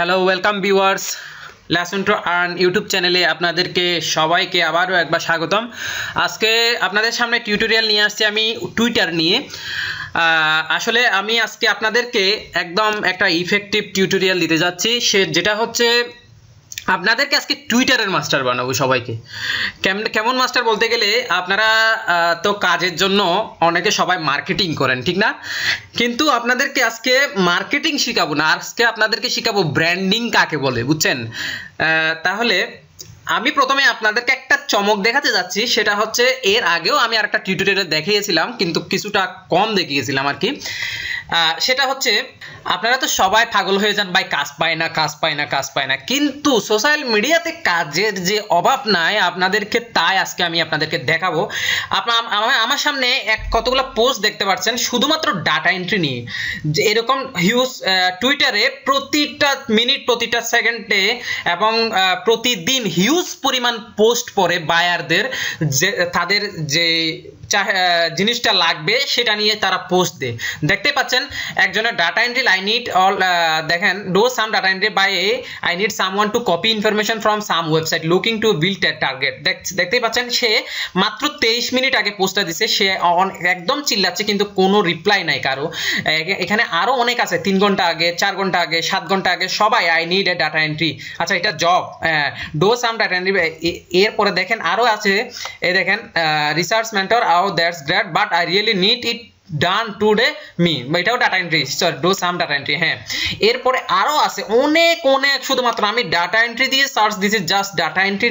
Hello welcome viewers lesson to earn YouTube চ্যানেলে আপনাদেরকে সবাইকে আবারও একবার স্বাগতম। আজকে আপনাদের সামনে টিউটোরিয়াল নিয়ে আসছি আমি টুইটার নিয়ে। আসলে আমি আজকে আপনাদেরকে একদম একটা ইফেক্টিভ টিউটোরিয়াল দিতে যাচ্ছি। সে যেটা হচ্ছে আপনাদেরকে আজকে টুইটারের মাস্টার বানাবো সবাইকে। কেমন কেমন মাস্টার বলতে গেলে, আপনারা তো কাজের জন্য অনেকে সবাই মার্কেটিং করেন, ঠিক না? কিন্তু আপনাদেরকে আজকে মার্কেটিং শিখাবো না, আজকে আপনাদেরকে শিখাবো ব্র্যান্ডিং কাকে বলে, বুঝছেন? তাহলে আমি প্রথমে আপনাদেরকে একটা চমক দেখাতে যাচ্ছি, সেটা হচ্ছে এর আগেও আমি আর একটা টিউটোরিয়ালে দেখিয়েছিলাম, কিন্তু কিছুটা কম দেখিয়েছিলাম আর কি। সেটা হচ্ছে, আপনারা তো সবাই পাগল হয়ে যান, ভাই, কাজ পায় না, কাজ পায় না, কাজ পায় না। কিন্তু সোশ্যাল মিডিয়াতে কাজের যে অভাব নাই, আপনাদেরকে তাই আজকে আমি আপনাদেরকে দেখাবো। আপনার আমার সামনে এক কতগুলো পোস্ট দেখতে পাচ্ছেন, শুধুমাত্র ডাটা এন্ট্রি নিয়ে। যে এরকম হিউজ টুইটারে প্রতিটা মিনিট প্রতিটা সেকেন্ডে এবং প্রতিদিন হিউজ পরিমাণ পোস্ট পরে বায়ারদের যে তাদের যে জিনিসটা লাগবে সেটা নিয়ে তারা পোস্ট দেয়। দেখতে পাচ্ছেন, একজনের data entry I need all দেখেন do some data entry by a I need someone to copy information from some website looking to bill target দেখতেই পাচ্ছেন, সে মাত্র তেইশ মিনিট আগে পোস্টটা দিছে, সে একদম চিল্লাচ্ছে, কিন্তু কোনো রিপ্লাই নাই কারও। এখানে আরও অনেক আছে, তিন ঘণ্টা আগে, চার ঘণ্টা আগে, সাত ঘণ্টা আগে, সবাই I need a data entry আচ্ছা এটা job do some data entry এরপরে দেখেন আরও আছে, এ দেখেন রিসার্চ মেন্টর আও that's great but I really need it done today me এটাও data entry sorry do some data entry হ্যাঁ। এরপরে আরও আছে, অনেক অনেক, শুধুমাত্র আমি ডাটা এন্ট্রি দিয়ে সার্চ দিয়েছি জাস্ট ডাটা এন্ট্রি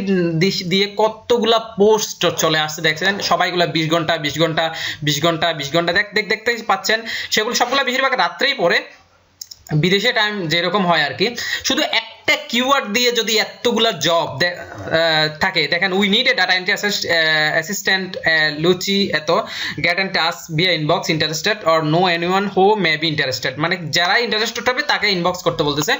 দিয়ে কতগুলা পোস্ট চলে আসছে, দেখছেন? সবাইগুলা বিশ ঘণ্টা বিশ ঘণ্টা বিশ ঘণ্টা বিশ ঘণ্টা, দেখ দেখ, দেখতেই পাচ্ছেন। সেগুলো সবগুলো বেশিরভাগ রাত্রেই পড়ে। বিদেশে টাইম যেরকম হয় আর কি। শুধু একটা কিওয়ার্ড দিয়ে যদি এতগুলা জব থাকে, দেখেন we need a data entry assistant লুচি এত গেট অ্যান্ড টাস্ক বিয়া inbox interested or no anyone who may be interested মানে যারা ইন্টারেস্টেড হবে, তাকে ইনবক্স করতে বলতেছে।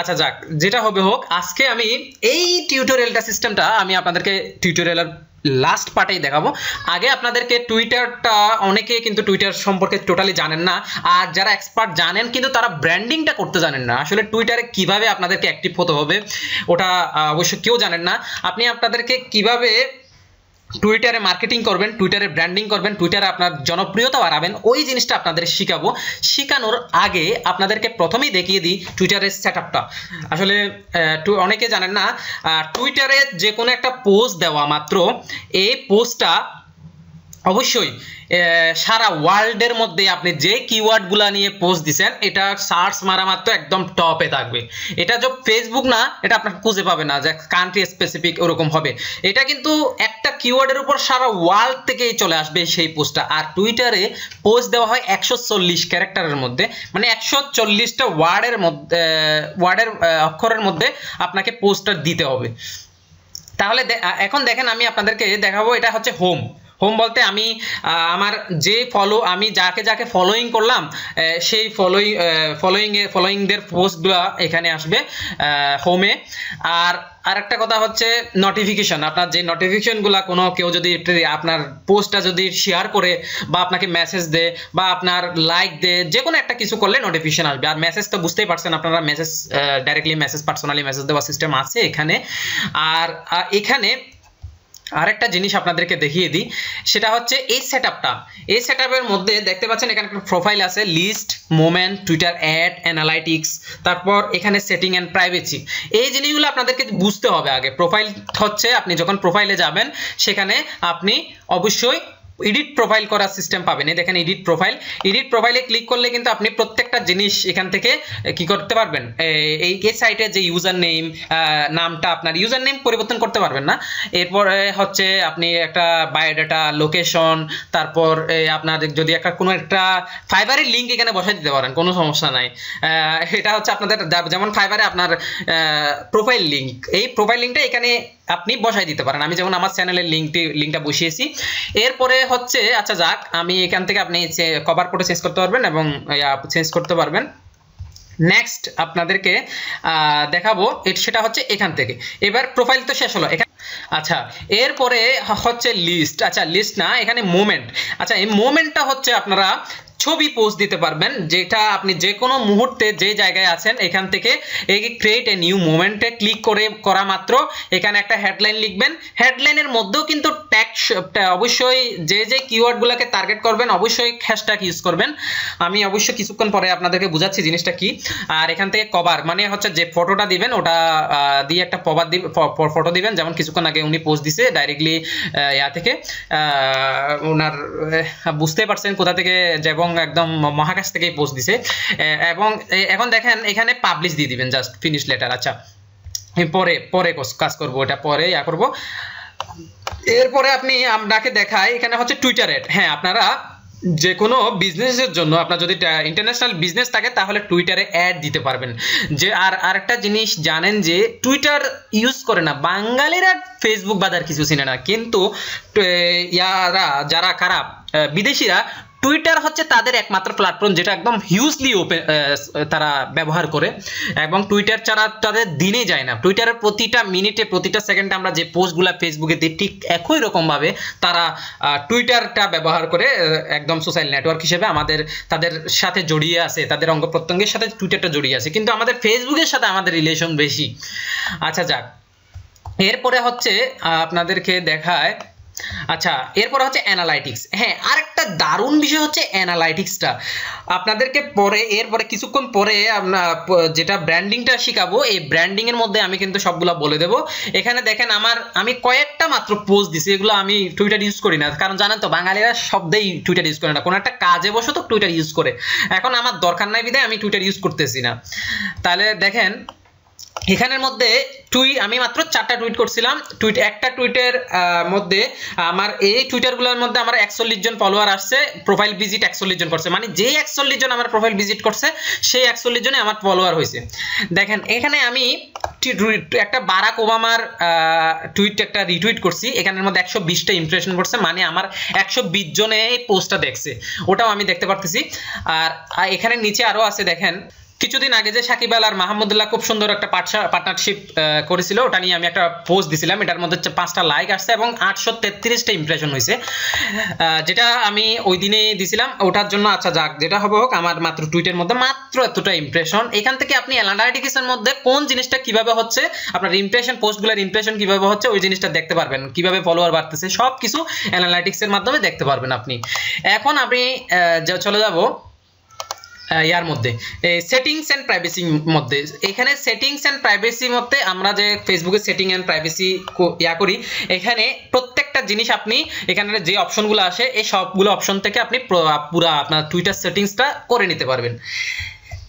আচ্ছা যাক, যেটা হবে হোক, আজকে আমি এই টিউটোরিয়ালটা সিস্টেমটা আমি আপনাদেরকে টিউটোরিয়ালের লাস্ট পার্টেই দেখাবো। আগে আপনাদেরকে টুইটারটা অনেকে কিন্তু টুইটার সম্পর্কে টোটালি জানেন না। আর যারা এক্সপার্ট জানেন, কিন্তু তারা ব্র্যান্ডিংটা করতে জানেন না। আসলে টুইটারে কীভাবে আপনাদেরকে অ্যাক্টিভ হতে হবে, ওটা অবশ্য কেউ জানেন না। আপনি আপনাদেরকে কীভাবে টুইটারে মার্কেটিং করবেন টুইটারে ব্র্যান্ডিং করবেন টুইটারে আপনার জনপ্রিয়তা বাড়াবেন, ওই জিনিসটা আপনাদের শিখাবো। শেখানোর আগে আপনাদেরকে প্রথমেই দেখিয়ে দিই টুইটারের সেট আসলে অনেকে জানেন না টুইটারে যে কোনো একটা পোস্ট দেওয়া মাত্র, এই পোস্টটা অবশ্যই সারা ওয়ার্ল্ডের মধ্যে আপনি যে কিওয়ার্ডগুলো নিয়ে পোস্ট দিছেন, এটা সার্চ মারা মাত্র একদম টপে থাকবে। এটা যে ফেসবুক না, এটা আপনার খুঁজে পাবে না যে কান্ট্রি স্পেসিফিক ওরকম হবে। এটা কিন্তু একটা কিওয়ার্ডের উপর সারা ওয়ার্ল্ড থেকেই চলে আসবে সেই পোস্টটা আর টুইটারে পোস্ট দেওয়া হয় একশো চল্লিশ ক্যারেক্টারের মধ্যে। মানে একশো চল্লিশটা ওয়ার্ডের মধ্যে ওয়ার্ডের অক্ষরের মধ্যে আপনাকে পোস্টটা দিতে হবে। তাহলে এখন দেখেন আমি আপনাদেরকে দেখাবো, এটা হচ্ছে হোম হোম বলতে আমি আমার যে ফলো আমি যাকে যাকে ফলোইং করলাম সেই ফলোইং ফলোইং ফলোইংদের পোস্টগুলো এখানে আসবে হোমে আর আরেকটা কথা হচ্ছে নোটিফিকেশন আপনার যে নোটিফিকেশনগুলো কোনো কেউ যদি আপনার পোস্টটা যদি শেয়ার করে বা আপনাকে মেসেজ দেয় বা আপনার লাইক দেয়, যে কোনো একটা কিছু করলে নোটিফিকেশন আসবে। আর মেসেজ তো বুঝতেই পারছেন আপনারা message directly message personally message দেওয়ার সিস্টেম আছে এখানে। আর এখানে আরেকটা জিনিস আপনাদেরকে দেখিয়ে দিই, সেটা হচ্ছে এই সেট আপটা এই সেট মধ্যে দেখতে পাচ্ছেন এখানে একটা প্রোফাইল আছে list moment Twitter ad analytics তারপর এখানে সেটিং অ্যান্ড প্রাইভেসি এই জিনিসগুলো আপনাদেরকে বুঝতে হবে আগে। প্রোফাইল হচ্ছে আপনি যখন প্রোফাইলে যাবেন, সেখানে আপনি অবশ্যই এডিট প্রোফাইল করার সিস্টেম পাবেন। এই দেখেন এডিট প্রোফাইল এডিট প্রোফাইলে ক্লিক করলে কিন্তু আপনি প্রত্যেকটা জিনিস এখান থেকে কি করতে পারবেন? এই এই সাইটে যে ইউজার নেম নামটা আপনার ইউজার নেম পরিবর্তন করতে পারবেন না। এরপরে হচ্ছে আপনি একটা বায়োডাটা লোকেশন তারপর আপনার যদি একটা কোনো একটা ফাইবারের লিঙ্ক এখানে বসাই দিতে পারেন, কোনো সমস্যা নাই। এটা হচ্ছে আপনাদের যেমন ফাইবারে আপনার প্রোফাইল লিঙ্ক এই প্রোফাইল লিঙ্কটা এখানে আপনি বসাই দিতে পারেন। আমি যেমন আমার চ্যানেলের লিঙ্কটি লিঙ্কটা বসিয়েছি। এরপরে হচ্ছে আচ্ছা যাক, আমি এখান থেকে আপনি কভার কোডে চেঞ্জ করতে পারবেন এবং চেঞ্জ করতে পারবেন। নেক্সট আপনাদেরকে দেখাবো সেটা হচ্ছে এখান থেকে। এবার প্রোফাইল তো শেষ হলো। এখানে আচ্ছা এরপরে হচ্ছে লিস্ট আচ্ছা লিস্ট না, এখানে মোমেন্ট আচ্ছা এই মোমেন্টটা হচ্ছে আপনারা ছবি পোস্ট দিতে পারবেন, যেটা আপনি যে কোনো মুহূর্তে যে জায়গায় আছেন, এখান থেকে এই ক্রিয়েট এ নিউ মোমেন্টে ক্লিক করে, করা মাত্র। এখানে একটা হেডলাইন লিখবেন। হেডলাইনের মধ্যেও কিন্তু ট্যাক্স অবশ্যই যে যে কিওয়ার্ডগুলোকে টার্গেট করবেন, অবশ্যই হ্যাশট্যাগ ইউজ করবেন। আমি অবশ্য কিছুক্ষণ পরে আপনাদেরকে বুঝাচ্ছি জিনিসটা কি। আর এখান থেকে কভার মানে হচ্ছে যে ফটোটা দিবেন, ওটা দিয়ে একটা কভার দিবেন ফটো দিবেন। যেমন কিছুক্ষণ আগে উনি পোস্ট দিছে ডাইরেক্টলি ইয়া থেকে। ওনার বুঝতে পারছেন কোথা থেকে, যে এবং একদম মহাকাশ থেকেই পোস্ট দিছে। এবং এখন দেখেন এখানে পাবলিশ দিয়ে দিবেন জাস্ট ফিনিশ লেটার আচ্ছা। পরে পরে কাজ করব, এটা পরে ইয়া করব। এরপরে আপনি আপনাকে দেখাই, এখানে হচ্ছে টুইটার হ্যাঁ আপনারা যে কোনো বিজনেসের জন্য, আপনার যদি ইন্টারন্যাশনাল বিজনেস থাকে, তাহলে টুইটারে অ্যাড দিতে পারবেন। যে, আর, আরেকটা জিনিস জানেন যে টুইটার ইউজ করে না, বাঙালিরা ফেসবুক বাজার কিছু চিনে না। কিন্তু ইয়ারা যারা খারাপ বিদেশিরা টুইটার হচ্ছে তাদের একমাত্র প্ল্যাটফর্ম যেটা একদম হিউজলি ওপেন তারা ব্যবহার করে। এবং টুইটার ছাড়া তাদের দিনে যায় না। টুইটারের প্রতিটা মিনিটে প্রতিটা সেকেন্ডে আমরা যে পোস্টগুলো ফেসবুকে দিই, ঠিক একই রকমভাবে তারা টুইটারটা ব্যবহার করে একদম সোশ্যাল নেটওয়ার্ক হিসেবে আমাদের, তাদের সাথে জড়িয়ে আছে, তাদের অঙ্গ প্রত্যঙ্গের সাথে টুইটারটা জড়িয়ে আছে। কিন্তু আমাদের ফেসবুকের সাথে আমাদের রিলেশন বেশি। আচ্ছা যাক। এরপরে হচ্ছে আপনাদেরকে দেখায় আচ্ছা এরপর হচ্ছে অ্যানালাইটিক্স হ্যাঁ আরেকটা দারুণ বিষয় হচ্ছে অ্যানালাইটিক্সটা আপনাদেরকে পরে, এরপরে কিছুক্ষণ পরে আপনার যেটা ব্র্যান্ডিংটা শিখাবো, এই ব্র্যান্ডিং এর মধ্যে আমি কিন্তু সবগুলো বলে দেবো। এখানে দেখেন আমার, আমি কয়েকটা মাত্র পোস্ট দিছি, এগুলো আমি টুইটার ইউজ করি না। কারণ জানেন তো, বাঙালিরা শব্দেই টুইটার ইউজ করে না। কোনো একটা কাজে বসে তো টুইটার ইউজ করে। এখন আমার দরকার নাই বিধায় আমি টুইটার ইউজ করতেছি না। তাহলে দেখেন এখানের মধ্যে টুই আমি মাত্র চারটা টুইট করছিলাম। টুইট একটা টুইটের মধ্যে আমার এই টুইটারগুলোর মধ্যে আমার একচল্লিশ জন ফলোয়ার আসছে প্রোফাইল ভিজিট একচল্লিশ জন করছে। মানে যেই একচল্লিশ জন আমার প্রোফাইল ভিজিট করছে, সেই একচল্লিশ জনে আমার ফলোয়ার হয়েছে। দেখেন, এখানে আমি একটা বারাক ওবামার টুইট একটা রিটুইট করছি। এখানের মধ্যে একশো বিশটা ইমপ্রেশন করছে মানে আমার একশো বিশ জনে পোস্টটা দেখছে। ওটাও আমি দেখতে পারতেছি। আর এখানে নিচে আরও আছে, দেখেন কিছুদিন আগে যে সাকিব আল আর মাহমুদুল্লাহ খুব সুন্দর একটা পার্টনারশিপ করেছিল, ওটা নিয়ে আমি একটা পোস্ট দিছিলাম। এটার মধ্যে হচ্ছে পাঁচটা লাইক আসছে এবং আটশো তেত্রিশটা ইমপ্রেশন হয়েছে। যেটা আমি ওই দিনে দিছিলাম। ওটার জন্য আচ্ছা যাক, যেটা হবে হোক, আমার মাত্র টুইটের মধ্যে মাত্র এতটা ইমপ্রেশন এখান থেকে আপনি অ্যানালাইটিক্সের মধ্যে কোন জিনিসটা কীভাবে হচ্ছে, আপনার ইমপ্রেশন পোস্টগুলোর ইমপ্রেশন কীভাবে হচ্ছে, ওই জিনিসটা দেখতে পারবেন। কীভাবে ফলোয়ার বাড়তেছে সব কিছু অ্যানালাইটিক্সের মাধ্যমে দেখতে পারবেন আপনি। এখন আপনি চলে যাব ইয়ার মধ্যে। সেটিংস অ্যান্ড প্রাইভেসির মধ্যে। এখানে সেটিংস অ্যান্ড প্রাইভেসির মধ্যে আমরা যে ফেসবুকে সেটিং অ্যান্ড প্রাইভেসি ইয়া করি, এখানে প্রত্যেকটা জিনিস আপনি, এখানে যে অপশনগুলো আসে, এই সবগুলো অপশন থেকে আপনি প্র- পুরা আপনার টুইটার সেটিংসটা করে নিতে পারবেন।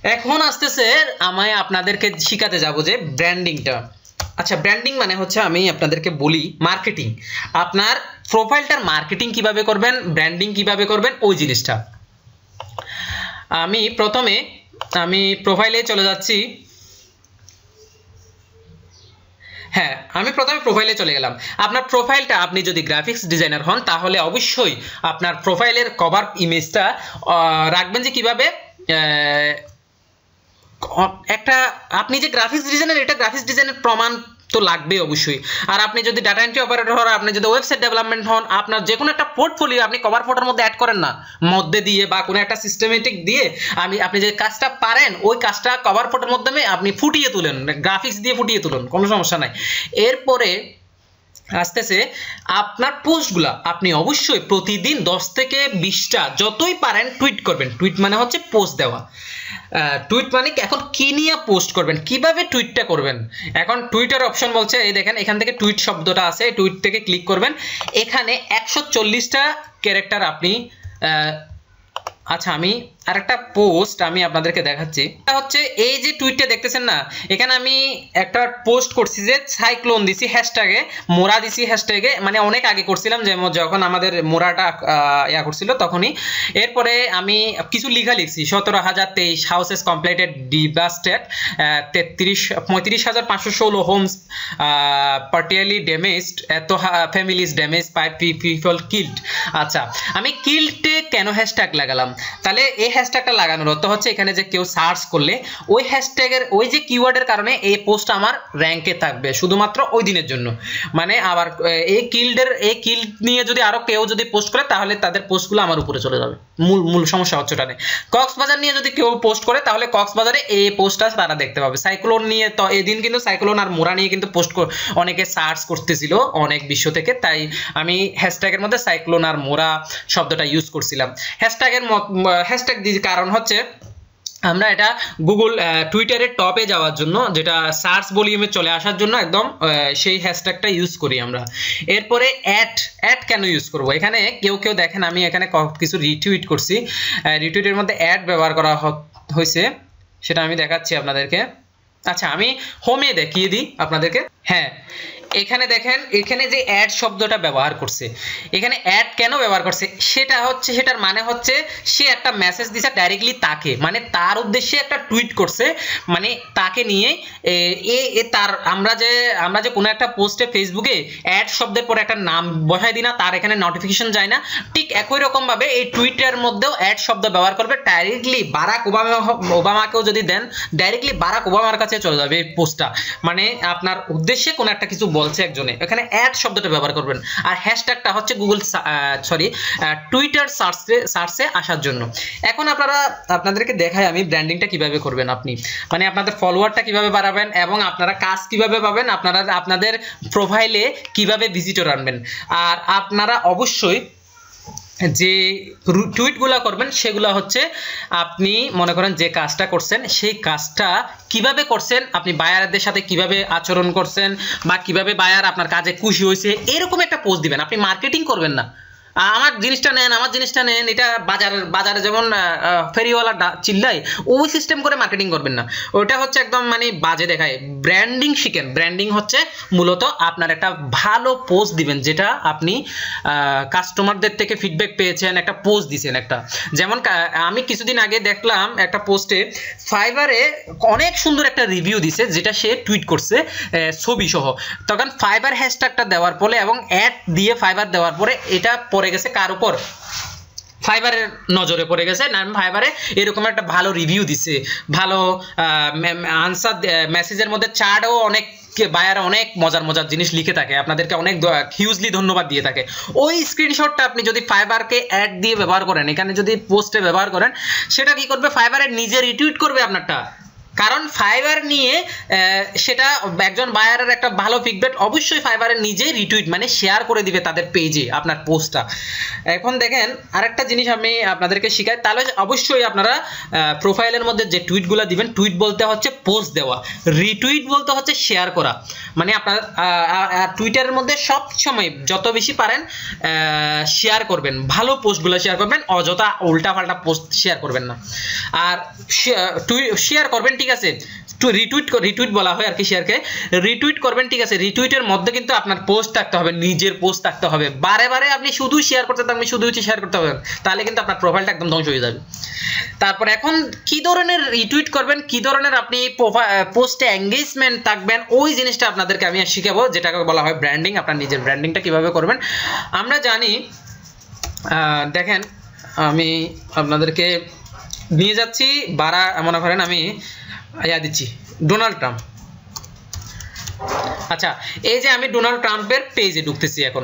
এখন আসতেছে, আমায় আপনাদেরকে শিখাতে যাব যে ব্র্যান্ডিংটা আচ্ছা ব্র্যান্ডিং মানে হচ্ছে আমি আপনাদেরকে বলি মার্কেটিং আপনার প্রোফাইলটার মার্কেটিং কীভাবে করবেন ব্র্যান্ডিং কীভাবে করবেন, ওই জিনিসটা। আমি প্রথমে, আমি প্রোফাইলে চলে যাচ্ছি। হ্যাঁ আমি প্রথমে প্রোফাইলে চলে গেলাম। আপনার প্রোফাইলটা আপনি যদি গ্রাফিক্স ডিজাইনার হন, তাহলে অবশ্যই আপনার প্রোফাইলের কভার ইমেজটা রাখবেন যে কীভাবে? একটা, আপনি যে গ্রাফিক্স ডিজাইনের এটা গ্রাফিক্স ডিজাইনের প্রমাণ তো লাগবে অবশ্যই। আর আপনি যদি ডাটা এন্ট্রি অপারেটর হন, আপনি যদি ওয়েবসাইট ডেভেলপমেন্ট হন, আপনার যে কোনো একটা পোর্টফোলিও আপনি কভার ফটোর মধ্যে অ্যাড করেন না, মধ্যে দিয়ে বা কোনো একটা সিস্টেমেটিক দিয়ে আমি, আপনি যে কাজটা পারেন, ওই কাজটা কভার ফটোর মাধ্যমে আপনি ফুটিয়ে তুলেন গ্রাফিক্স দিয়ে ফুটিয়ে তুলুন, কোনো সমস্যা নাই। এরপরে আসতেছে, আপনার পোস্টগুলা আপনি অবশ্যই প্রতিদিন দশ থেকে বিশটা যতই পারেন টুইট করবেন। টুইট মানে হচ্ছে পোস্ট দেওয়া। টুইট মানে এখন কি নিয়ে পোস্ট করবেন? কীভাবে টুইটটা করবেন? এখন টুইটার অপশন বলছে, এই দেখেন, এখান থেকে টুইট শব্দটা আছে টুইট থেকে ক্লিক করবেন। এখানে একশো চল্লিশটা ক্যারেক্টার আপনি আচ্ছা আমি আরেকটা পোস্ট আমি আপনাদেরকে দেখাচ্ছি। এটা হচ্ছে এই যে টুইটটা দেখতেছেন না, এখানে আমি একটা পোস্ট করছি যে সাইক্লোন দিছি হ্যাশট্যাগে মোরা দিছি হ্যাশট্যাগে মানে অনেক আগে করছিলাম যে ম- যখন আমাদের মোরাটা ইয়া করছিল তখনই। এরপরে আমি কিছু লিখা লিখছি, সতেরো হাজার তেইশ হাউসেস কমপ্লিটেড ডিভাস্টেড তেত্রিশ, পঁয়ত্রিশ হাজার পাঁচশো ষোলো হোমস পার্টিয়ালি ড্যামেজড এত families damage five people killed আচ্ছা আমি কিল্ডে কেন হ্যাশট্যাগ লাগালাম? তাহলে এই হ্যাশট্যাগটা লাগানোর অর্থ হচ্ছে এখানে যে কেউ সার্চ করলে ওই হ্যাশট্যাগের ওই যে কিওয়ার্ডের কারণে এই পোস্ট আমার র্যাঙ্কে থাকবে শুধুমাত্র ওই দিনের জন্য। মানে আবার এই কিল্ডের এই কিল্ড নিয়ে যদি আরও কেউ যদি পোস্ট করে তাহলে তাদের পোস্টগুলো আমার উপরে চলে যাবে। মূল মূল সমস্যা হচ্ছে ওটানে কক্সবাজার নিয়ে যদি কেউ পোস্ট করে তাহলে কক্সবাজারে এই পোস্টটা তারা দেখতে পাবে। সাইক্লোন নিয়ে তো এদিন কিন্তু সাইক্লোন আর মোরা নিয়ে কিন্তু পোস্ট অনেকে সার্চ করতেছিল অনেক বিশ্ব থেকে। তাই আমি হ্যাশট্যাগের মধ্যে সাইক্লোন আর মোরা শব্দটা ইউজ করছিলাম। হ্যাশট্যাগের হ্যাশট্যাগ কারণ হচ্ছে, আমরা এটা গুগল টুইটারের টপে যাওয়ার জন্য, যেটা সার্চ ভলিউমে চলে আসার জন্য একদম সেই হ্যাশট্যাগটা ইউজ করি আমরা। এরপরে অ্যাড অ্যাড কেন ইউজ করব? এখানে কেউ কেউ দেখেন, আমি এখানে কিছু রিটুইট করছি। রিটুইটের মধ্যে অ্যাড ব্যবহার করা হয়েছে, সেটা আমি দেখাচ্ছি আপনাদেরকে। আচ্ছা আমি হোমে দেখিয়ে দিই আপনাদেরকে। হ্যাঁ এখানে দেখেন, এখানে যে অ্যাড শব্দটা ব্যবহার করছে, এখানে অ্যাড কেন ব্যবহার করছে? সেটা হচ্ছে, সেটার মানে হচ্ছে, সে একটা মেসেজ দিছে ডাইরেক্টলি তাকে মানে তার উদ্দেশ্যে একটা টুইট করছে মানে তাকে নিয়ে, এ, এ- তার, আমরা যে আমরা যে কোনো একটা পোস্টে ফেসবুকে অ্যাড শব্দের পরে একটা নাম বসাই দিই না, তার এখানে নোটিফিকেশন যায় না। ঠিক একই রকমভাবে এই টুইটার মধ্যেও অ্যাড শব্দ ব্যবহার করবে ডাইরেক্টলি বারাক ওবামা ওবামাকেও যদি দেন ডাইরেক্টলি বারাক ওবামার কাছে চলে যাবে এই পোস্টটা মানে আপনার উদ্দেশ্যে কোনো একটা কিছু বলছে একজনে। এখানে অ্যাড শব্দটা ব্যবহার করবেন। আর হ্যাশট্যাগটা হচ্ছে গুগল সরি টুইটার সার্চে সার্চে আসার জন্য। এখন আপনারা, আপনাদেরকে দেখায় আমি ব্র্যান্ডিংটা কীভাবে করবেন আপনি। মানে আপনাদের ফলোয়ারটা কীভাবে বাড়াবেন এবং আপনারা কাজ কীভাবে পাবেন, আপনারা আপনাদের প্রোফাইলে কীভাবে ভিজিটর আনবেন। আর আপনারা অবশ্যই যে টুইটগুলো করবেন, সেগুলো হচ্ছে আপনি মনে করেন যে কাজটা করছেন, সেই কাজটা কীভাবে করছেন, আপনি বায়ারদের সাথে কীভাবে আচরণ করছেন বা কীভাবে বায়ার আপনার কাজে খুশি হয়েছে, এরকম একটা পোস্ট দিবেন। আপনি মার্কেটিং করবেন না। আমার জিনিসটা নেন, আমার জিনিসটা নেন, এটা বাজার, বাজারে যেমন ফেরিওয়ালা চিল্লায়, ওই সিস্টেম করে মার্কেটিং করবেন না। ওটা হচ্ছে একদম মানে বাজে দেখায়। ব্র্যান্ডিং শিখেন। ব্র্যান্ডিং হচ্ছে মূলত আপনার একটা ভালো পোস্ট দিবেন, যেটা আপনি কাস্টমারদের থেকে ফিডব্যাক পেয়েছেন, একটা পোস্ট দিছেন একটা। যেমন আমি কিছুদিন আগে দেখলাম একটা পোস্টে ফাইবারে অনেক সুন্দর একটা রিভিউ দিছে, যেটা সে টুইট করছে ছবি সহ তখন ফাইবার হ্যাশট্যাগটা দেওয়ার পরে এবং অ্যাড দিয়ে ফাইবার দেওয়ার পরে এটা পড়ে গেছে কার উপর? ফাইবারের নজরে পড়ে গেছে। না, ফাইবারে এরকম একটা ভালো রিভিউ দিছে। ভালো আনসার মেসেজের মধ্যে চার্টও অনেক বায়ার অনেক মজার মজার জিনিস লিখে থাকে। আপনাদেরকে অনেক হিউজলি ধন্যবাদ দিয়ে থাকে। ওই স্ক্রিনশটটা আপনি যদি ফাইবারকে অ্যাড দিয়ে ব্যবহার করেন, এখানে যদি পোস্টে ব্যবহার করেন, সেটা কি করবে? ফাইবারের নিজে রিটুইট করবে আপনারটা। কারণ ফাইবার নিয়ে সেটা একজন বায়ারের একটা ভালো ফিডব্যাক অবশ্যই ফাইবারের নিজেই রিটুইট মানে শেয়ার করে দিবে তাদের পেজে আপনার পোস্টটা এখন দেখেন, আরেকটা জিনিস আমি আপনাদেরকে শিখাই, তাহলে অবশ্যই আপনারা প্রোফাইলের মধ্যে যে টুইটগুলো দিবেন টুইট বলতে হচ্ছে পোস্ট দেওয়া। রিটুইট বলতে হচ্ছে শেয়ার করা। মানে আপনার টুইটারের মধ্যে সব সময় যত বেশি পারেন শেয়ার করবেন। ভালো পোস্টগুলো শেয়ার করবেন, অযথা উল্টাপাল্টা পোস্ট শেয়ার করবেন না। আর শেয়ার করবেন ঠিক আছে। রিটুইট রিটুইট বলা হয় আর কি শেয়ারকে রিটুইট করবেন, ঠিক আছে। রিটুইটের মধ্যে কিন্তু আপনার পোস্ট থাকতে হবে, নিজের পোস্ট থাকতে হবে। বারে বারে আপনি শুধু শেয়ার করতে থাকবেন, শুধু শেয়ার করতে হবে তাহলে কিন্তু আপনার প্রোফাইলটা একদম ধ্বংস হয়ে যাবে। তারপর এখন কি ধরনের রিটুইট করবেন, কি ধরনের আপনি পোস্টে এঙ্গেজমেন্ট থাকবেন, ওই জিনিসটা আপনাদেরকে আমি শিখাবো, যেটাকে বলা হয় ব্র্যান্ডিং আপনার নিজের ব্র্যান্ডিংটা কীভাবে করবেন। আমরা জানি দেখেন, আমি আপনাদেরকে নিয়ে যাচ্ছি, বারা, মনে করেন আমি ইয়া দিচ্ছি। ডোনাল্ড ট্রাম্প আচ্ছা এই যে আমি ডোনাল্ড ট্রাম্পের পেজে ঢুকতেছি এখন।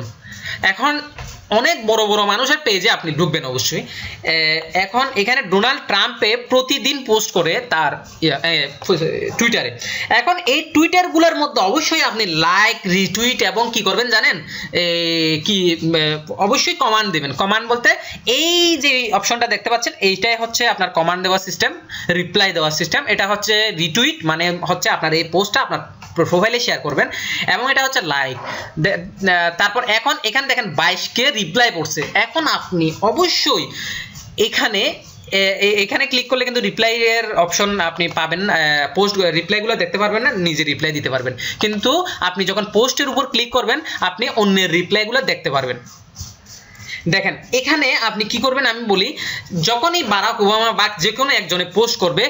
এখন অনেক বড় বড় মানুষের পেজে আপনি ঢুকবেন অবশ্যই। এখন এখানে ডোনাল্ড ট্রাম্পে প্রতিদিন পোস্ট করে তার টুইটারে এখন এই টুইটারগুলোর মধ্যে অবশ্যই আপনি লাইক রিটুইট এবং কি করবেন জানেন? কি অবশ্যই কমান্ড দেবেন। কমান্ড বলতে এই যে অপশনটা দেখতে পাচ্ছেন, এইটাই হচ্ছে আপনার কমান্ড দেওয়ার সিস্টেম রিপ্লাই দেওয়ার সিস্টেম এটা হচ্ছে রিটুইট মানে হচ্ছে আপনার এই পোস্টটা আপনার প্রোফাইলে শেয়ার করবেন। এবং এটা হচ্ছে লাইক তারপর এখন এখানে দেখেন বাইশকে রিপ্লাই পড়ছে। এখন আপনি অবশ্যই এখানে এখানে ক্লিক করলে কিন্তু রিপ্লাই এর অপশন আপনি পাবেন পোস্ট রিপ্লাইগুলো দেখতে পারবেন না, নিজে রিপ্লাই দিতে পারবেন। কিন্তু আপনি যখন পোস্টের উপর ক্লিক করবেন, আপনি অন্যের রিপ্লাইগুলো দেখতে পারবেন। দেখেন, এখানে আপনি কি করবেন আমি বলি, যখনই বারাক ওবামা বা যে কোনো একজনে পোস্ট করবে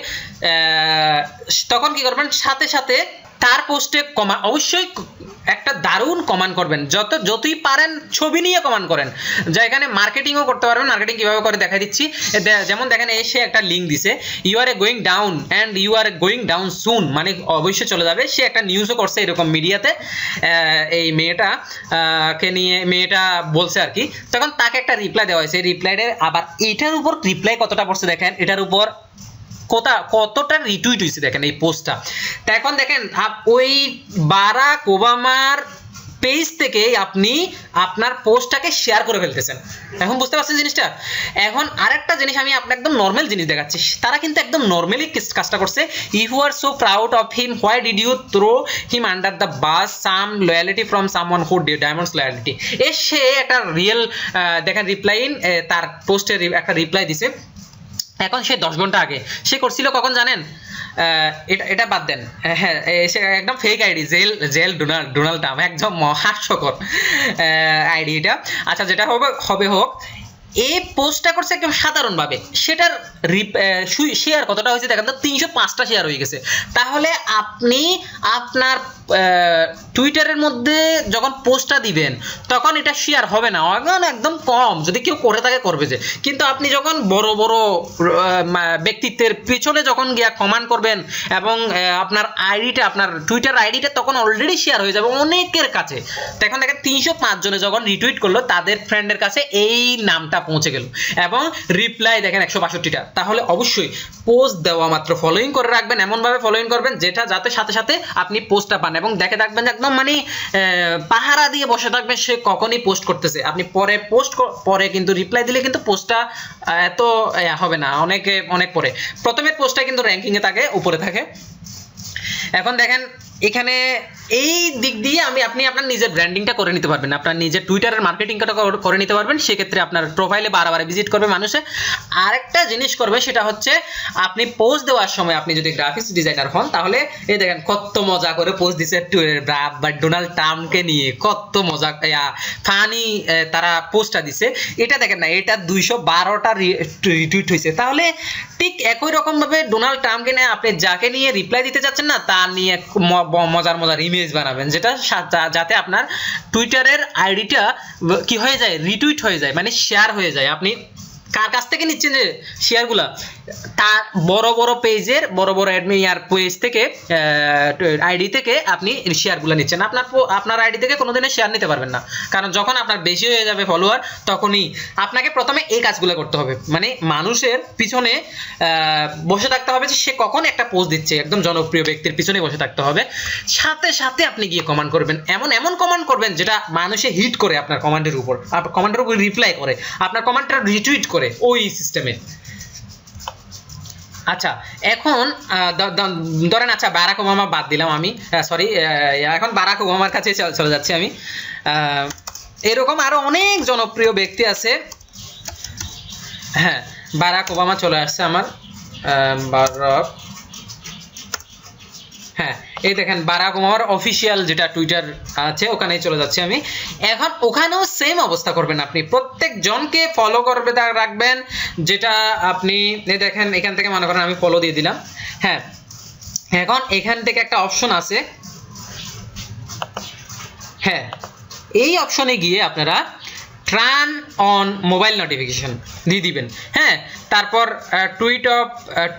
তখন কি করবেন? সাথে সাথে তার পোস্টে কমা, অবশ্যই একটা দারুণ কমান করবেন। যত, যতই পারেন ছবি নিয়ে কমান করেন। যা এখানে মার্কেটিংও করতে পারবেন মার্কেটিং কীভাবে করে দেখা দিচ্ছি। যেমন দেখেন এসে একটা লিঙ্ক দিছে। You are a going down and you are going down soon মানে অবশ্যই চলে যাবে। সে একটা নিউজও করছে এরকম মিডিয়াতে এই মেয়েটা কে নিয়ে, মেয়েটা বলছে আর কি। তখন তাকে একটা রিপ্লাই দেওয়া হয়েছে। রিপ্লাইটা আবার এটার উপর রিপ্লাই কতটা পড়ছে দেখেন। এটার উপর কতা, কতটা রিটুইট হয়েছে দেখেন এই পোস্টটা। তা এখন দেখেন ওই বারাক ওবামার পেজ থেকে আপনি আপনার পোস্টটাকে শেয়ার করে ফেলতেছেন। এখন বুঝতে পারছেন জিনিসটা? এখন আরেকটা জিনিস আমি আপনার একদম নর্মাল জিনিস দেখাচ্ছি। তারা কিন্তু একদম নর্মালি কাজটা করছে। You are so proud of him why did you throw him under the bus some loyalty from someone who diamonds loyalty এ সে একটা রিয়েল দেখেন রিপ্লাইন তার পোস্টের একটা রিপ্লাই দিছে। এখন সে দশ ঘণ্টা আগে। সে করছিল কখন জানেন? এটা এটা বাদ দেন। হ্যাঁ এ, সে একদম fake ID jail jail Donald Donald Trump একদম হাস্যকর আইডি এটা। আচ্ছা যেটা হবে হবে হোক এই পোস্টটা করছে একদম সাধারণভাবে। সেটার শেয়ার কতটা হয়েছে দেখেন তো? তিনশো পাঁচটা শেয়ার হয়ে গেছে। তাহলে আপনি আপনার টুইটারের মধ্যে যখন পোস্টটা দিবেন, তখন এটা শেয়ার হবে না। এখন একদম কম। যদি কেউ করে থাকে, করবে যে। কিন্তু আপনি যখন বড় বড় ব্যক্তিত্বের পেছনে যখন গিয়া কমান্ড করবেন এবং আপনার আইডিটা আপনার টুইটার আইডিটা তখন অলরেডি শেয়ার হয়ে যাবে অনেকের কাছে। তখন দেখেন, তিনশো পাঁচ জনে যখন রিটুইট করল, তাদের ফ্রেন্ডের কাছে এই নামটা পৌঁছে গেল। এবং রিপ্লাই দেখেন একশো বাষট্টিটা। তাহলে অবশ্যই পোস্ট দেওয়া মাত্র ফলোইং করে রাখবেন, এমনভাবে ফলোইং করবেন, যেটা যাতে সাথে সাথে আপনি পোস্টটা পান। এবং দেখে থাকবেন একদম মানে পাহারা দিয়ে বসে থাকবেন সে কখনই পোস্ট করতেছে। আপনি পরে পোস্ট পরে কিন্তু রিপ্লাই দিলে কিন্তু পোস্টটা এত হবে না। অনেকে, অনেক পরে। প্রথমের পোস্টটা কিন্তু র্যাঙ্কিংয়ে থাকে, উপরে থাকে। এখন দেখেন এখানে এই দিক দিয়ে আমি, আপনি আপনার নিজের ব্র্যান্ডিংটা করে নিতে পারবেন। আপনার নিজের টুইটারের মার্কেটিংটা করে নিতে পারবেন। সেক্ষেত্রে আপনার প্রোফাইলে বারবার ভিজিট করবে মানুষে। আরেকটা জিনিস করবে, সেটা হচ্ছে আপনি পোস্ট দেওয়ার সময় আপনি যদি গ্রাফিক্স ডিজাইনার হন, তাহলে এই দেখেন কত মজা করে পোস্ট দিছে ব্রাব বা ডোনাল্ড ট্রাম্পকে নিয়ে। কত মজা ফানি তারা পোস্টটা দিছে। এটা দেখেন না, এটা দুইশো বারোটা রিটুইট হয়েছে তাহলে ঠিক একই রকমভাবে ডোনাল্ড ট্রাম্পকে নিয়ে আপনি যাকে নিয়ে রিপ্লাই দিতে চাচ্ছেন না তা নিয়ে মজার মজার ইমেজ বানাবেন। যেটা যাতে আপনার টুইটারের আইডিটা কি হয়ে যায় রিটুইট হয়ে যায় মানে শেয়ার হয়ে যায়। আপনি কার কাছ থেকে নিচ্ছেন যে শেয়ারগুলা। তার বড় বড় পেজের, বড় বড় অ্যাডমিন ইয়ার পেজ থেকে আইডি থেকে আপনি শেয়ারগুলো নিচ্ছেন। আপনার আপনার আইডি থেকে কোনোদিনই শেয়ার নিতে পারবেন না। কারণ যখন আপনার বেশি হয়ে যাবে ফলোয়ার তখনই আপনাকে প্রথমে এই কাজগুলো করতে হবে। মানে মানুষের পিছনে বসে থাকতে হবে যে সে কখন একটা পোস্ট দিচ্ছে। একদম জনপ্রিয় ব্যক্তির পিছনে বসে থাকতে হবে। সাথে সাথে আপনি গিয়ে কমান্ড করবেন। এমন এমন কমান্ড করবেন যেটা মানুষে হিট করে আপনার কমান্ডের উপর। আপনার কমান্ডের উপর রিপ্লাই করে। আপনার কমান্ডটা রিটুইট করে। ওই সিস্টেমে আচ্ছা এখন ধরেন আচ্ছা বারাক ওবামা বাদ দিলাম আমি। সরি এখন বারাক ওবামার কাছে চল- যাচ্ছি আমি। এরকম আরও অনেক জনপ্রিয় ব্যক্তি আছে। হ্যাঁ বারাক ওবামা চলে আসছে আমার। বারাক হ্যাঁ এই দেখেন বারাক ওবামার অফিসিয়াল যেটা টুইটার আছে, ওখানেই চলে যাচ্ছি আমি। এখন ওখানেও সেম অবস্থা করবেন আপনি। প্রত্যেক জনকে ফলো করবে তা রাখবেন, যেটা আপনি দেখেন, এখান থেকে মনে করেন আমি ফলো দিয়ে দিলাম। হ্যাঁ এখন এখান থেকে একটা অপশন আছে। হ্যাঁ এই অপশনে গিয়ে আপনারা ট্রান অন মোবাইল নোটিফিকেশন দিয়ে দিবেন। হ্যাঁ তারপর tweet of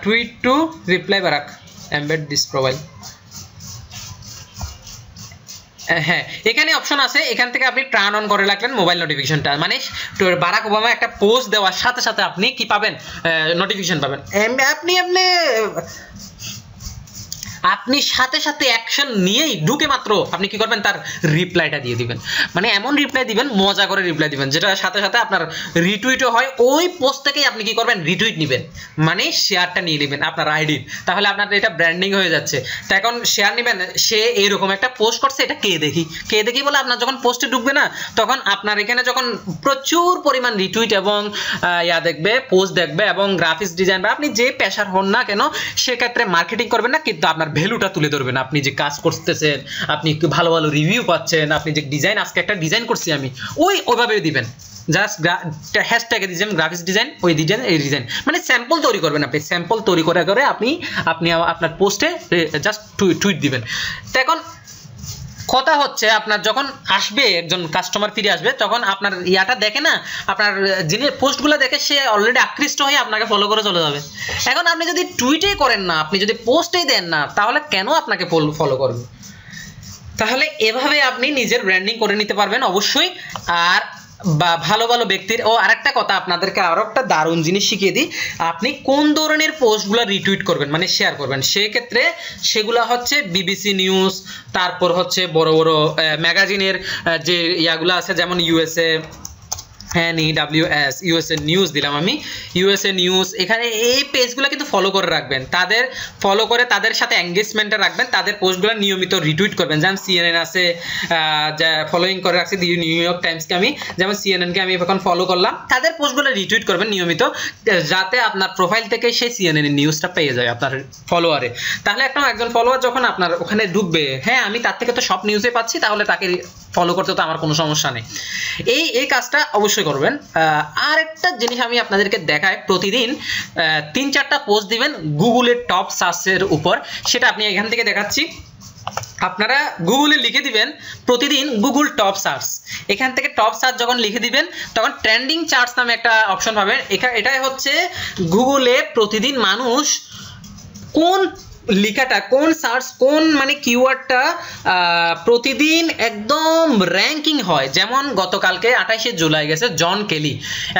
tweet to reply Barack embed this profile হ্যাঁ এখানে অপশন আছে। এখান থেকে আপনি টার্ন অন করে রাখলেন মোবাইল নোটিফিকেশনটা মানে বারাক ওবামা একটা পোস্ট দেওয়ার সাথে সাথে আপনি কি পাবেন? নোটিফিকেশন পাবেন। আপনি আপনি আপনি সাথে সাথে অ্যাকশন নিয়েই ঢুকে মাত্র আপনি কি করবেন? তার রিপ্লাইটা দিয়ে দিবেন। মানে এমন রিপ্লাই দিবেন, মজা করে রিপ্লাই দিবেন, যেটা সাথে সাথে আপনার রিটুইটও হয়, ওই পোস্ট থেকেই আপনি কি করবেন? রিটুইট নেবেন। মানে শেয়ারটা নিয়ে নেবেন আপনার আইডির তাহলে আপনার এটা ব্র্যান্ডিং হয়ে যাচ্ছে। তো এখন শেয়ার নেবেন, সে এরকম একটা পোস্ট করছে, এটা কে দেখি? কে দেখি বলে আপনার যখন পোস্টে ঢুকবে না, তখন আপনার এখানে যখন প্রচুর পরিমাণ রিটুইট এবং ইয়া দেখবে পোস্ট দেখবে এবং গ্রাফিক্স ডিজাইন বা আপনি যে পেশার হন না কেন, সেক্ষেত্রে মার্কেটিং করবেন না, কিন্তু আপনার ভ্যালুটা তুলে ধরবেন। আপনি যে কাজ করতেছেন, আপনি একটু ভালো ভালো রিভিউ পাচ্ছেন, আপনি যে ডিজাইন আজকে একটা ডিজাইন করছি আমি, ওই ওইভাবে দিবেন। জাস্ট হ্যাশট্যাগে দিয়েছেন গ্রাফিক্স ডিজাইন ওই ডিজাইন এই ডিজাইন মানে স্যাম্পল তৈরি করবেন আপনি স্যাম্পল তৈরি করে করে আপনি আপনি আপনার পোস্টে জাস্ট টুইট দিবেন। তো এখন কথা হচ্ছে আপনার যখন আসবে একজন কাস্টমার ফিরে আসবে, তখন আপনার ইয়াটা দেখে না, আপনার যিনি পোস্টগুলো দেখে সে অলরেডি আকৃষ্ট হয়ে আপনাকে ফলো করে চলে যাবে। এখন আপনি যদি টুইটেই করেন না, আপনি যদি পোস্টেই দেন না, তাহলে কেন আপনাকে ফলো করবে? তাহলে এভাবে আপনি নিজের ব্র্যান্ডিং করে নিতে পারবেন অবশ্যই। আর বা ভালো ভালো ব্যক্তির, ও আরেকটা কথা আপনাদেরকে আরও একটা দারুণ জিনিস শিখিয়ে দিই। আপনি কোন ধরনের পোস্টগুলো রিটুইট করবেন মানে শেয়ার করবেন? সেক্ষেত্রে সেগুলো হচ্ছে বিবিসি নিউজ তারপর হচ্ছে বড় বড় ম্যাগাজিনের যে ইয়াগুলো আছে, যেমন ইউএসএ হ্যাঁ নি ডাব্লিউ এস ইউএসএ নিউজ দিলাম আমি। ইউএসএ নিউজ এখানে এই পেজগুলো কিন্তু ফলো করে রাখবেন। তাদের ফলো করে তাদের সাথে এঙ্গেজমেন্টে রাখবেন। তাদের পোস্টগুলো নিয়মিত রিটুইট করবেন। যেমন সিএনএন আছে আহ, যা ফলোইং করে রাখছি দি নিউ ইয়র্ক টাইমসকে আমি। যেমন সিএনএনকে আমি এখন ফলো করলাম। তাদের পোস্টগুলো রিটুইট করবেন নিয়মিত যাতে আপনার প্রোফাইল থেকে সেই সিএনএন নিউজটা পেয়ে যায় আপনার ফলোয়ারে তাহলে একটা একজন ফলোয়ার যখন আপনার ওখানে ঢুকবে হ্যাঁ আমি তার থেকে তো সব নিউজে পাচ্ছি তাহলে তাকে ফলো করতে তো আমার কোনো সমস্যা নেই। এই এই কাজটা অবশ্যই করবেন। আর একটা জিনিস আমি আপনাদেরকে দেখাই। প্রতিদিন তিন চারটা পোস্ট দিবেন গুগলের টপ সার্চের উপর। সেটা আপনি এখান থেকে দেখাচ্ছি। আপনারা গুগলে লিখে দিবেন প্রতিদিন গুগল টপ সার্চ এখান থেকে টপ সার্চ যখন লিখে দিবেন, তখন ট্রেন্ডিং চার্টস নামে একটা অপশন পাবেন। এখা- এটাই হচ্ছে গুগলে প্রতিদিন মানুষ কোন লেখাটা, কোন সার্চ কোন মানে কিওয়ার্ডটা প্রতিদিন একদম র্যাঙ্কিং হয়। যেমন গতকালকে আঠাশে জুলাই গেছে জন কেলি,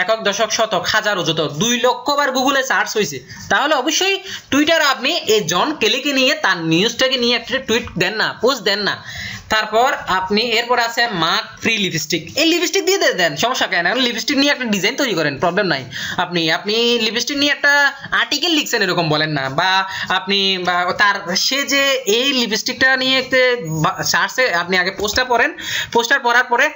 একক দশক শতক, হাজার ও যত দুই লক্ষ বার গুগলে সার্চ হয়েছে তাহলে অবশ্যই টুইটার আপনি এই জন কেলিকে নিয়ে, তার নিউজটাকে নিয়ে একটা টুইট দেন না পোস্ট দেন না। তারপর আপনি এরপর আছে মার্ক ফ্রি লিপস্টিক এই লিপস্টিক দিয়ে দিয়ে দেন, সমস্যা কেন? লিপস্টিক নিয়ে একটা ডিজাইন তৈরি করেন প্রবলেম নাই। আপনি আপনি লিপস্টিক নিয়ে একটা আর্টিকেল লিখছেন এরকম বলেন না, বা আপনি তার, সে যে এই লিপস্টিকটা নিয়ে সার্চে আপনি আগে পোস্টটা পড়েন পোস্টার পড়ার পরে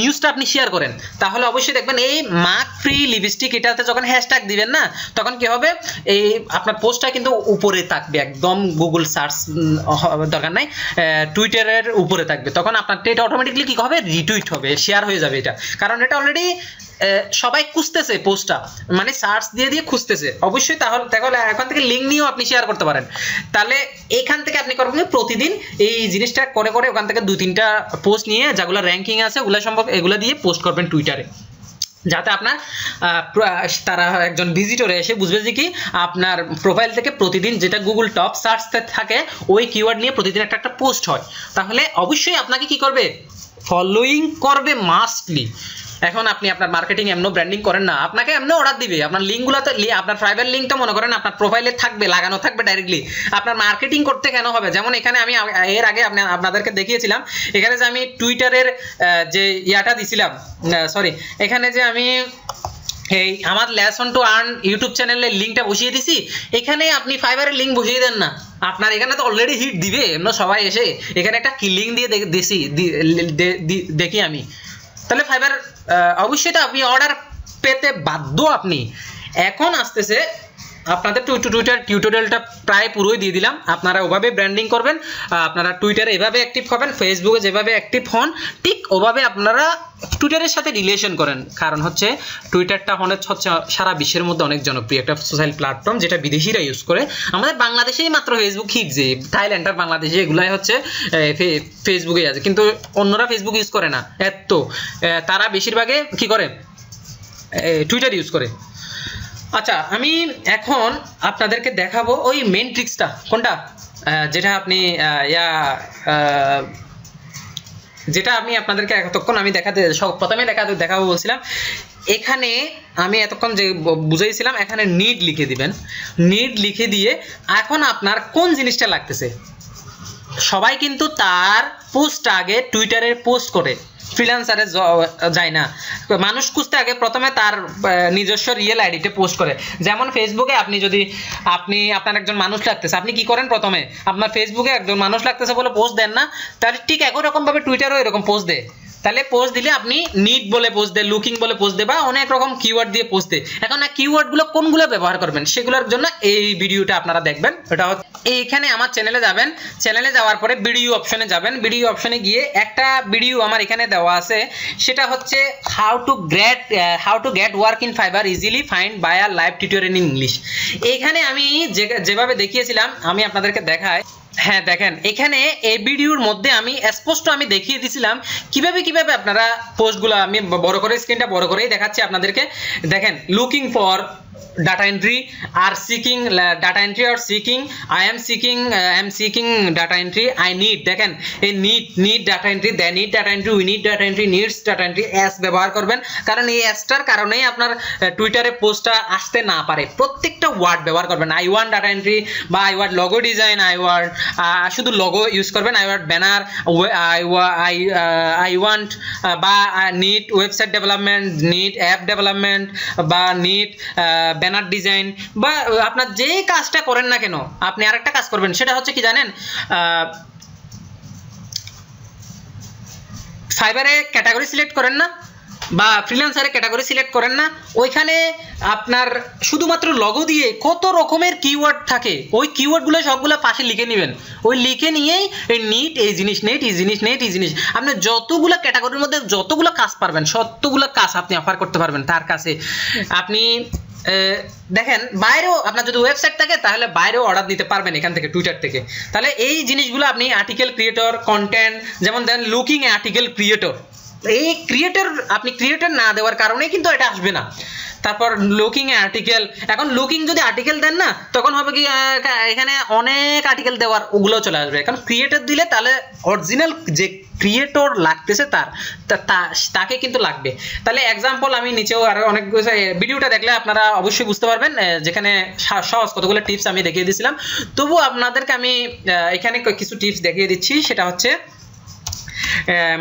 নিউজটা আপনি শেয়ার করেন। তাহলে অবশ্যই দেখবেন এই মার্ক ফ্রি লিপস্টিক এটাতে যখন হ্যাশট্যাগ দিবেন না, তখন কি হবে? এই আপনার পোস্টটা কিন্তু উপরে থাকবে, একদম গুগল সার্চ দরকার নাই। টুইটারের উপরে থাকবে, তখন আপনার এটা অটোমেটিকলি কী হবে? রিটুইট হবে শেয়ার হয়ে যাবে এটা। কারণ এটা অলরেডি সবাই খুঁজতেছে পোস্টটা মানে সার্চ দিয়ে দিয়ে খুঁজতেছে। অবশ্যই তাহলে তাহলে এখান থেকে লিঙ্ক নিয়েও আপনি শেয়ার করতে পারেন। তাহলে এখান থেকে আপনি করবেন প্রতিদিন এই জিনিসটা করে করে ওখান থেকে দু তিনটা পোস্ট নিয়ে, যেগুলো র্যাঙ্কিং আছে, ওগুলো সম্ভব এগুলো দিয়ে পোস্ট করবেন টুইটারে যাতে আপনার তারা একজন ভিজিটরে এসে বুঝবে যে কি আপনার প্রোফাইল থেকে প্রতিদিন যেটা গুগল টপ সার্চ থাকে, ওই কিওয়ার্ড নিয়ে প্রতিদিন একটা একটা পোস্ট হয়। তাহলে অবশ্যই আপনাকে কি করবে? ফলোয়িং করবে মাস্টলি এখন আপনি আপনার মার্কেটিং এমন ব্র্যান্ডিং করেন না, আপনাকে এমন অর্ডার দিবে। আপনার লিঙ্কগুলোতে লি- আপনার প্রাইভেট লিঙ্ক তো মনে করেন আপনার প্রোফাইলে থাকবে, লাগানো থাকবে ডাইরেক্টলি আপনার মার্কেটিং করতে কেন হবে? যেমন এখানে আমি এর আগে আপনাদেরকে দেখিয়েছিলাম, এখানে যে আমি টুইটারের যে ইয়াটা দিছিলাম সরি এখানে যে আমি এই আমার লেসন টু আর্ন ইউটিউব চ্যানেলের লিঙ্কটা বসিয়ে দিছি এখানে আপনি ফাইবারের লিঙ্ক বসিয়ে দেন না। আপনার এখানে তো অলরেডি হিট দিবে এমন সবাই এসে এখানে একটা লিঙ্ক দিয়ে দেখ- দেখি আমি। তাহলে ফাইবার অবশ্যই তো আপনি অর্ডার পেতে বাধ্য আপনি। এখন আসতেছে আপনাদের টুইটার টিউটোরিয়ালটা প্রায় পুরোই দিয়ে দিলাম। আপনারা ওভাবে ব্র্যান্ডিং করবেন আপনারা টুইটারে এভাবে অ্যাক্টিভ হবেন ফেসবুকে যেভাবে অ্যাক্টিভ হন, ঠিক ওভাবে আপনারা টুইটারের সাথে রিলেশন করেন। কারণ হচ্ছে টুইটারটা হচ্ছে হচ্ছে সারা বিশ্বের মধ্যে অনেক জনপ্রিয় একটা সোশ্যাল প্ল্যাটফর্ম যেটা বিদেশিরা ইউজ করে। আমাদের বাংলাদেশেই মাত্র ফেসবুক ঠিক হিটছে থাইল্যান্ড আর বাংলাদেশে এগুলাই হচ্ছে ফেসবুকে আছে। কিন্তু অন্যরা ফেসবুক ইউজ করে না, এত। তারা বেশিরভাগে কি করে? টুইটার ইউজ করে। আচ্ছা আমি এখন আপনাদেরকে দেখাবো ওই মেন ট্রিক্সটা কোনটা? যেটা আপনি ইয়া যেটা আমি আপনাদেরকে এতক্ষণ আমি দেখাতে, সব প্রথমে দেখাতে, দেখাবো বলছিলাম। এখানে আমি এতক্ষণ যে বুঝাইছিলাম, এখানে নিড লিখে দিবেন। নিড লিখে দিয়ে এখন আপনার কোন জিনিসটা লাগতেছে? সবাই কিন্তু তার পোস্ট আগে টুইটারে পোস্ট করে। ফ্রিল্যান্সারে যায় না। মানুষ খুঁজতে আগে প্রথমে তার নিজস্ব রিয়েল আইডিতে পোস্ট করে। যেমন ফেসবুকে আপনি যদি, আপনি, আপনার একজন মানুষ লাগতেছে, আপনি কি করেন প্রথমে? আপনার ফেসবুকে একজন মানুষ লাগতেছে বলে পোস্ট দেন না, তাহলে ঠিক একই রকমভাবে টুইটারও এরকম পোস্ট দেয়। তাহলে পোস্ট দিলে আপনি নিট বলে পোস্ট দে লুকিং বলে পোস্ট দে বা অনেক রকম কিওয়ার্ড দিয়ে পোস্ট দে এখন না কিওয়ার্ডগুলো কোনগুলো ব্যবহার করবেন সেগুলোর জন্য এই ভিডিওটা আপনারা দেখবেন। এটা হচ্ছে এইখানে আমার চ্যানেলে যাবেন। চ্যানেলে যাওয়ার পরে ভিডিও অপশনে যাবেন। ভিডিও অপশনে গিয়ে একটা ভিডিও আমার এখানে দেওয়া আছে। সেটা হচ্ছে how to great how to get work in Fiverr easily find buyer live tutorial in English এইখানে আমি যেভাবে দেখিয়েছিলাম, আমি আপনাদেরকে দেখাই। হ্যাঁ দেখেন, এখানে এই ভিডিওর মধ্যে আমি স্পষ্ট আমি দেখিয়ে দিছিলাম কীভাবে কীভাবে আপনারা পোস্টগুলো আমি বড় করে স্ক্রিনটা বড় করেই দেখাচ্ছি আপনাদেরকে। দেখেন লুকিং ফর ডাটা এন্ট্রি আর seeking data entry R seeking I am seeking I am seeking data entry I need দেখেন, এই need need data entry the need data entry we need data entry needs data entry as ব্যবহার করবেন, কারণ এই অ্যাসটার কারণেই আপনার টুইটারে পোস্টটা আসতে না পারে। প্রত্যেকটা ওয়ার্ড ব্যবহার করবেন আই ওয়ান্ট ডাটা এন্ট্রি বা I word logo design I word শুধু লগো ইউজ করবেন I word banner I I I want বা need website development need app development বা নিট ব্যানার ডিজাইন বা আপনার যে কাজটা করেন না কেন আপনি আরেকটা কাজ করবেন সেটা হচ্ছে কি জানেন ফাইবারে ক্যাটাগরি সিলেক্ট করেন না বা ফ্রিল্যান্সারে ক্যাটাগরি সিলেক্ট করেন না ওইখানে আপনার শুধুমাত্র লগো দিয়ে কত রকমের কিওয়ার্ড থাকে ওই কিওয়ার্ডগুলো সবগুলো পাশে লিখে নেবেন। ওই লিখে নিয়েই এই নিট এই জিনিস নেট এই জিনিস নেট এই জিনিস আপনি যতগুলো ক্যাটাগরির মধ্যে যতগুলো কাজ পারবেন সতগুলো কাজ আপনি অফার করতে পারবেন তার কাছে। আপনি দেখেন, বাইরেও আপনার যদি ওয়েবসাইট থাকে, তাহলে বাইরেও অর্ডার দিতে পারবেন এখান থেকে টুইটার থেকে। তাহলে এই জিনিসগুলো আপনি আর্টিকেল ক্রিয়েটর কন্টেন্ট যেমন দেন লুকিং আর্টিকেল ক্রিয়েটর এই ক্রিয়েটর আপনি ক্রিয়েটার না দেওয়ার কারণেই কিন্তু এটা আসবে না। তারপর লুকিং আর্টিকেল এখন লুকিং যদি আর্টিকেল দেন না, তখন হবে কি এখানে অনেক আর্টিকেল দেওয়ার ওগুলো চলে আসবে। এখন ক্রিয়েটর দিলে তাহলে অরিজিনাল যে ক্রিয়েটর লাগতেছে তার তাকে কিন্তু লাগবে। তাহলে এক্সাম্পল আমি নিচেও আরও অনেক ভিডিওটা দেখলে আপনারা অবশ্যই বুঝতে পারবেন যেখানে সহজ কতগুলো টিপস আমি দেখিয়ে দিয়েছিলাম। তবু আপনাদেরকে আমি এখানে কিছু টিপস দেখিয়ে দিচ্ছি, সেটা হচ্ছে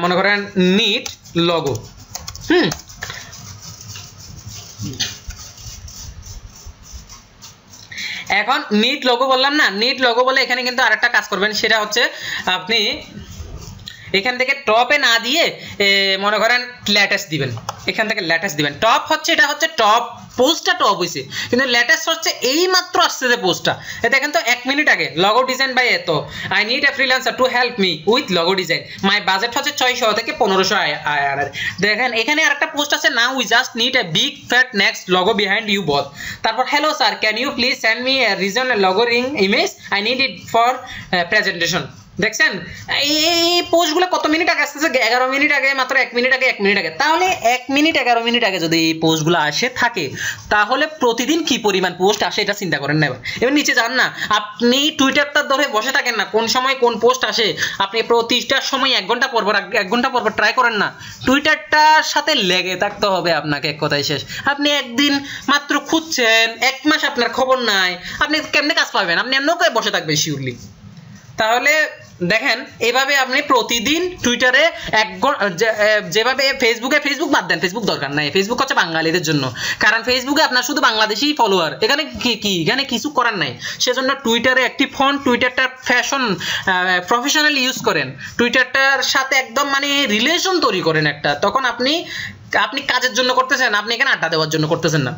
মনে করেন নিট লগো হুম। এখন নিট লগো বললাম না, নিট লগো বলে এখানে কিন্তু আরেকটা কাজ করবেন, সেটা হচ্ছে আপনি এখান থেকে টপে না দিয়ে মনে করেন ল্যাটেস্ট দিবেন। এখান থেকে লেটেস্ট দিবেন। টপ হচ্ছে, এটা হচ্ছে টপ পোস্টটা টপ হয়েছে কিন্তু লেটেস্ট হচ্ছে এই মাত্র আসছে যে পোস্টটা দেখেন তো, এক মিনিট আগে লগো ডিজাইন বাই এত। I need a freelancer to help me with logo design my budget হচ্ছে ছয়শো থেকে পনেরোশো দেখেন, এখানে আরেকটা পোস্ট আছে না we just need a big fat next logo behind you both তারপর hello sir can you please send me reason logo ring image I need it for presentation দেখছেন? এই পোস্টগুলো কত মিনিট আগে আসতেছে? এগারো মিনিট আগে, মাত্র এক মিনিট আগে, এক মিনিট আগে। তাহলে এক মিনিট, এগারো মিনিট আগে যদি এই পোস্টগুলো আসে, থাকে, তাহলে প্রতিদিন কি পরিমাণ পোস্ট আসে এটা চিন্তা করেন না এবার। এবার নিচে যান না। আপনি টুইটারটা ধরে বসে থাকেন না, কোন সময় কোন পোস্ট আসে। আপনি প্রতিটার সময় এক ঘণ্টা পর পর, এক ঘণ্টা পর পর ট্রাই করেন না। টুইটারটার সাথে লেগে থাকতে হবে আপনাকে এক কথায় শেষ। আপনি একদিন মাত্র খুঁজছেন, এক মাস আপনার খবর নাই। আপনি কেমনে কাজ পাবেন? আপনি নৌকায় বসে থাকবেন শিওরলি তাহলে দেখেন, এভাবে আপনি প্রতিদিন টুইটারে এক যেভাবে ফেসবুকে ফেসবুক বাদ দেন ফেসবুক দরকার নাই ফেসবুক হচ্ছে বাঙালিদের জন্য। কারণ ফেসবুকে আপনার শুধু বাংলাদেশি ফলোয়ার এখানে কি কি? এখানে কিছু করার নাই। সেজন্য টুইটারে একটি ফোন টুইটারটা ফ্যাশন প্রফেশনাল ইউজ করেন। টুইটারটার সাথে একদম মানে রিলেশন তৈরি করেন একটা। তখন আপনি আপনি কাজের জন্য করতেছেন, আপনি এখানে আড্ডা দেওয়ার জন্য করতেছেন না।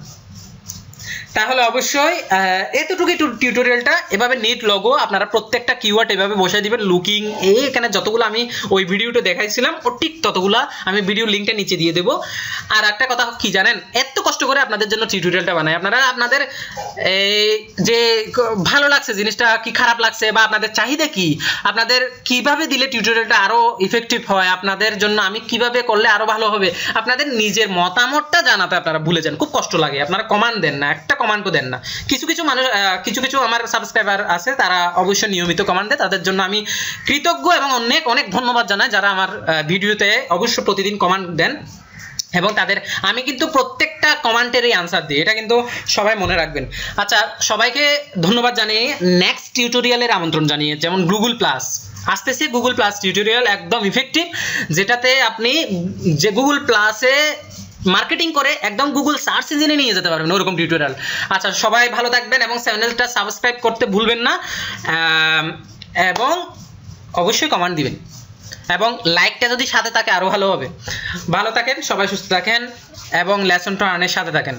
তাহলে অবশ্যই আহ, এতটুকুই টিউটোরিয়ালটা এভাবে নিট লগো আপনারা প্রত্যেকটা কিওয়ার্ড এভাবে বসাই দিবেন লুকিং এই এখানে যতগুলো আমি ওই ভিডিওতে দেখাইছিলাম ও ঠিক ততগুলা আমি ভিডিও লিঙ্কটা নিচে দিয়ে দেবো। আর একটা কথা কি জানেন এত কষ্ট করে আপনাদের জন্য টিউটোরিয়ালটা বানাই। আপনারা আপনাদের এই যে ভালো লাগছে জিনিসটা কি খারাপ লাগছে বা আপনাদের চাহিদা কি আপনাদের কীভাবে দিলে টিউটোরিয়ালটা আরও ইফেক্টিভ হয় আপনাদের জন্য আমি কীভাবে করলে আরও ভালো হবে আপনাদের নিজের মতামতটা জানাতে আপনারা ভুলে যান খুব কষ্ট লাগে আপনারা কমান্ড দেন না একটা কমান্ডও দেন না। কিছু কিছু মানুষ কিছু কিছু আমার সাবস্ক্রাইবার আছে, তারা অবশ্যই নিয়মিত কমান্ড দেয়। তাদের জন্য আমি কৃতজ্ঞ এবং অনেক অনেক ধন্যবাদ জানাই যারা আমার ভিডিওতে অবশ্য প্রতিদিন কমান্ড দেন। এবং তাদের, আমি কিন্তু প্রত্যেকটা কমেন্টেরই আনসার দিই। এটা কিন্তু সবাই মনে রাখবেন। আচ্ছা সবাইকে ধন্যবাদ জানিয়ে নেক্সট টিউটোরিয়ালের আমন্ত্রণ জানিয়ে, যেমন গুগল প্লাস আসতেছে গুগল প্লাস টিউটোরিয়াল একদম ইফেক্টিভ যেটাতে আপনি যে গুগল প্লাসে মার্কেটিং করে একদম গুগল সার্চ ইঞ্জিনে নিয়ে যেতে পারবেন ওরকম টিউটোরিয়াল আচ্ছা সবাই ভালো থাকবেন এবং চ্যানেলটা সাবস্ক্রাইব করতে ভুলবেন না। এবং অবশ্যই কমান্ড দিবেন। এবং লাইকটা যদি সাথে থাকে আরও ভালো হবে। ভালো থাকেন, সবাই সুস্থ থাকেন এবং লেসন টু আর্নের সাথে থাকেন।